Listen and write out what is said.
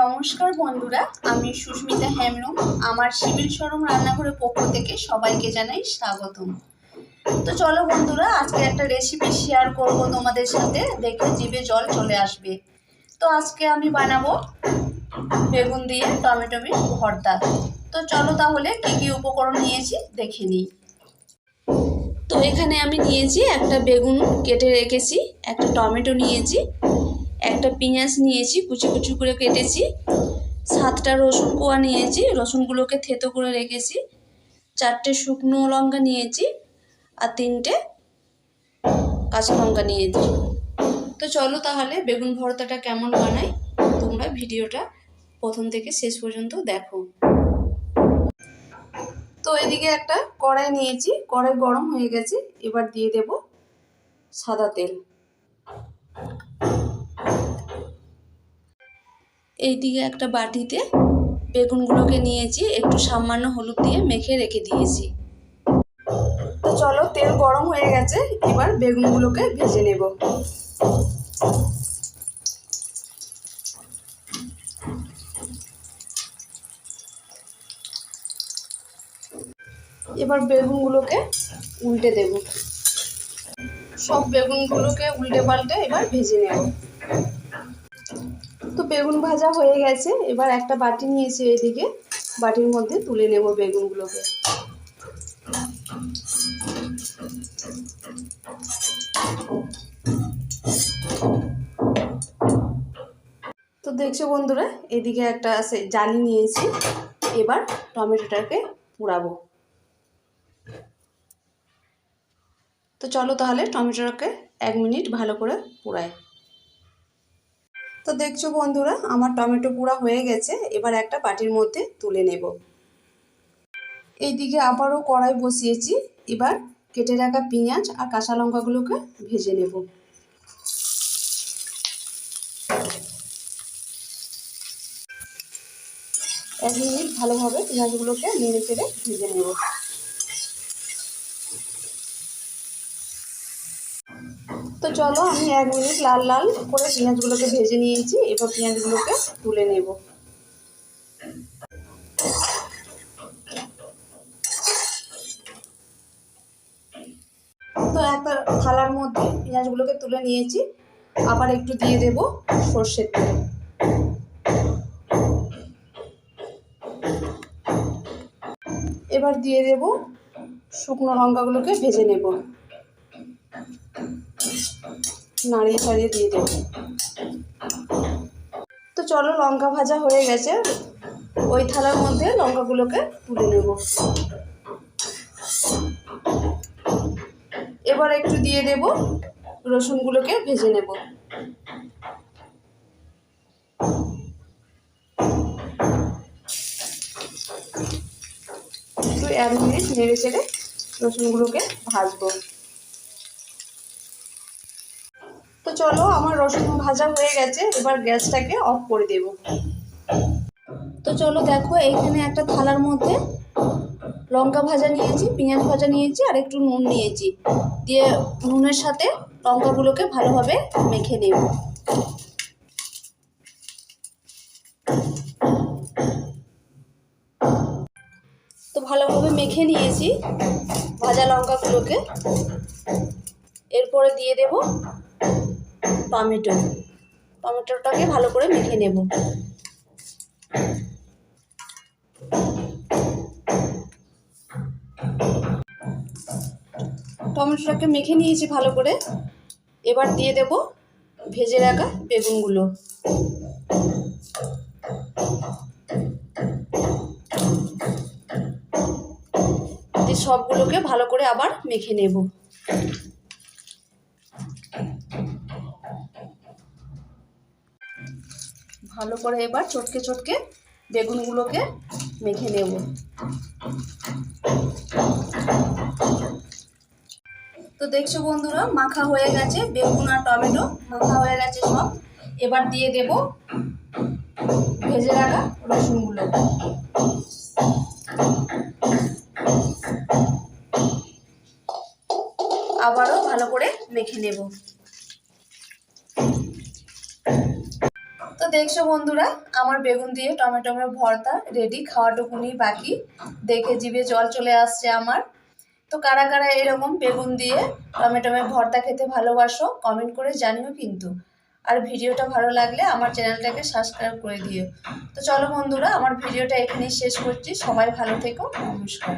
নমস্কার বন্ধুরা, আমি সুস্মিতা হেমরম আমার সিভিল সরম রান্নাঘরের পক্ষ থেকে সবাইকে জানাই স্বাগতম। তো চলো বন্ধুরা, আজকে একটা রেসিপি শেয়ার করব তোমাদের সাথে। দেখে জিভে জল চলে আসবে। তো আজকে আমি বানাবো বেগুন দিয়ে টমেটো বিট ভর্তা। তো চলো তাহলে কী কী উপকরণ নিয়েছি দেখে নিই। তো এখানে আমি নিয়েছি একটা বেগুন কেটে রেখেছি, একটা টমেটো নিয়েছি একটা পেঁয়াজ নিয়েছি, কুচি কুচি করে কেটেছি। সাতটা রসুন কোয়া নিয়েছি, রসুনগুলোকে থেতো করে রেখেছি। চারটে শুকনো লঙ্কা নিয়েছি আর তিনটে কাঁচা লঙ্কা নিয়েছি। তো চলো তাহলে বেগুন ভর্তাটা কেমন বানাই, তোমরা ভিডিওটা প্রথম থেকে শেষ পর্যন্ত দেখো। তো এদিকে একটা কড়াই নিয়েছি, কড়াই গরম হয়ে গেছে, এবার দিয়ে দেব সাদা তেল। এইদিকে একটা বাটিতে বেগুনগুলোকে নিয়েছি, একটু সামান্য হলুদ দিয়ে মেখে রেখে দিয়েছি। তো চলো, তেল গরম হয়ে গেছে, এবার বেগুনগুলোকে ভেজে নেব। এবার বেগুনগুলোকে উল্টে দেব। সব বেগুনগুলোকে উল্টে পাল্টে এবার ভেজে নেব। তো বেগুন ভাজা হয়ে গেছে। এবার একটা বাটি নিয়েছি এদিকে। বাটির মধ্যে তুলে নেব বেগুনগুলোকে। তো দেখছ বন্ধুরা, এদিকে একটা জালি নিয়েছি। এবার টমেটোটাকে পুড়াবো। তো চলো তাহলে টমেটোটাকে এক মিনিট ভালো করে পুড়াই। তো দেখছ বন্ধুরা, আমার টমেটো পুরা হয়ে গেছে, এবার একটা বাটির মধ্যে তুলে নেব। এইদিকে আবারও কড়াই বসিয়েছি, এবার কেটে রাখা পেঁয়াজ আর কাঁচা লঙ্কাগুলোকে ভেজে নেব। এক মিনিট ভালোভাবে পেঁয়াজগুলোকে নেড়ে চেড়ে ভেজে নেব। চলো, আমি এক মিনিট লাল লাল করে পেঁয়াজগুলোকে ভেজে নিয়েছি, এবার পেঁয়াজগুলোকে তুলে নেব। তো একটা থালার মধ্যে পেঁয়াজগুলোকে তুলে নিয়েছি, আবার একটু দিয়ে দেব সর্ষের তেল। এবার দিয়ে দেব শুকনো লঙ্কাগুলোকে ভেজে নেব। নাড়িয়ে ছাড়িয়ে দিয়ে দেব। তো চলো লঙ্কা ভাজা হয়ে গেছে। ওই থালার মধ্যে লঙ্কাগুলোকে তুলে নেব। এবার একটু দিয়ে দেব, রসুনগুলোকে ভেজে নেব। এক মিনিট নেড়ে চেড়ে রসুনগুলোকে ভাজবো তো চলো, আমার রসুন ভাজা হয়ে গেছে, এবার গ্যাসটাকে অফ করে দেব। তো চলো দেখো, এইখানে একটা থালার মধ্যে লঙ্কা ভাজা নিয়েছি, পেঁয়াজ ভাজা নিয়েছি, আর একটু নুন নিয়েছি। দিয়ে নুনের সাথে লঙ্কাগুলোকে ভালোভাবে মেখে নেব। তো ভালোভাবে মেখে নিয়েছি ভাজা লঙ্কাগুলোকে। এরপরে দিয়ে দেব টমেটো। টমেটোটাকে ভালো করে মেখে নেব। টমেটোটাকে মেখে নিয়েছি ভালো করে। এবার দিয়ে দেব ভেজে রাখা বেগুনগুলো। সবগুলোকে ভালো করে আবার মেখে নেব। ভালো করে এবার চটকে চটকে বেগুনগুলোকে মেখে নেব। তো দেখছ বন্ধুরা, মাখা হয়ে গেছে, বেগুন আর টমেটো মাখা হয়ে গেছে সব। এবার দিয়ে দেব ভেজে রাখা রসুনগুলো। আবারও ভালো করে মেখে নেব তো তো দেখছ বন্ধুরা, আমার বেগুন দিয়ে টমেটোমের ভর্তা রেডি খাওয়াটুকুনি বাকি। দেখে জিভে জল চলে আসছে আমার। তো কারা কারা এরকম বেগুন দিয়ে টমেটোমের ভর্তা খেতে ভালোবাসো কমেন্ট করে জানিও কিন্তু। আর ভিডিওটা ভালো লাগলে আমার চ্যানেলটাকে সাবস্ক্রাইব করে দিও। তো চলো বন্ধুরা, আমার ভিডিওটা এখানেই শেষ করছি। সবাই ভালো থেকো, নমস্কার।